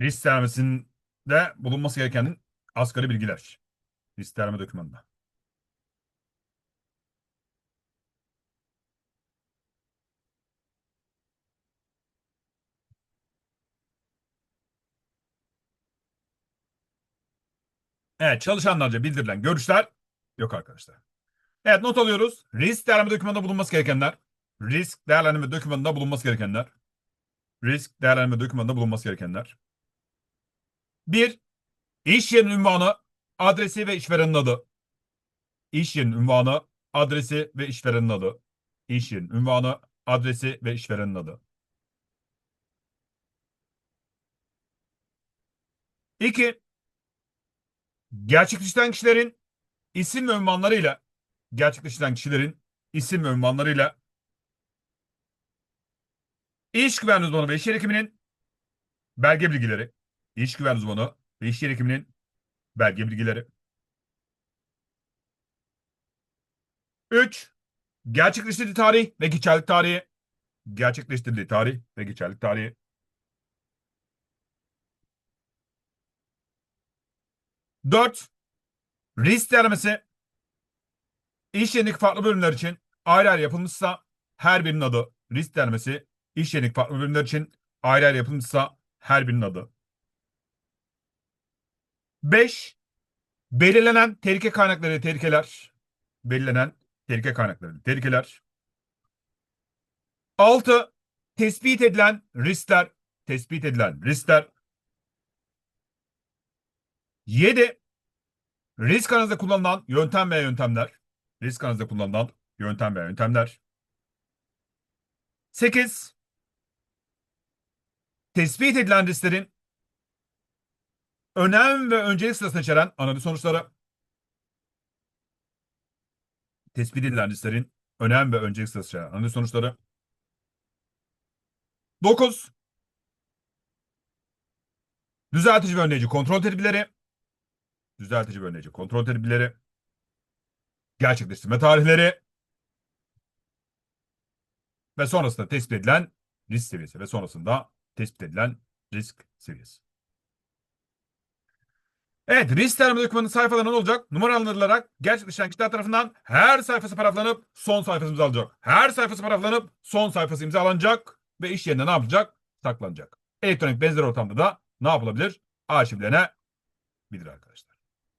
Risk değerlemesinde bulunması gereken asgari bilgiler. Risk değerleme dokümanında. Evet çalışanlarca bildirilen görüşler yok arkadaşlar. Evet not alıyoruz. Risk değerlendirme dokümanında bulunması gerekenler. Risk değerlendirme dokümanında bulunması gerekenler. Risk değerlendirme dokümanında bulunması gerekenler. Bir, iş yerinin ünvanı, adresi ve işverenin adı. İş yerinin ünvanı, adresi ve işverenin adı. İş yerinin ünvanı, adresi ve işverenin adı. İki, gerçekleştiren kişilerin isim ve ünvanlarıyla gerçekleştiren kişilerin isim ve ünvanlarıyla iş güvenliği uzmanı ve iş yer hekiminin belge bilgileri, iş güvenliği uzmanı ve iş yer hekiminin belge bilgileri. 3. Gerçekleştirildiği tarih ve geçerlilik tarihi. Gerçekleştirildiği tarih ve geçerlilik tarihi. 4. Risk değerlemesi İş yerindeki farklı bölümler için ayrı ayrı yapılmışsa her birinin adı risk değerlemesi. İş yerindeki farklı bölümler için ayrı ayrı yapılmışsa her birinin adı. 5. Belirlenen tehlike kaynakları tehlikeler. Belirlenen tehlike kaynakları tehlikeler. 6. Tespit edilen riskler. Tespit edilen riskler. 7. Risk analizde kullanılan yöntem veya yöntemler. Risk analizde kullanılan yöntem veya yöntemler. 8. Tespit edilen risklerin önem ve öncelik sırasını içeren analiz sonuçları. Tespit edilen risklerin önem ve öncelik sırasını içeren analiz sonuçları. 9. Düzeltici ve önleyici kontrol tedbirleri. Düzeltici ve önleyici kontrol tedbirleri gerçekleştirme tarihleri ve sonrasında tespit edilen risk seviyesi ve sonrasında tespit edilen risk seviyesi. Evet, risk tanımı dokümanının sayfaları ne olacak? Numaralandırılarak gerçekleşen kişiler tarafından her sayfası paraflanıp son sayfası imzalanacak. Her sayfası paraflanıp son sayfası imzalanacak ve iş yerinde ne yapacak? Saklanacak. Elektronik benzer ortamda da ne yapılabilir? Arşivlenebilir arkadaşlar.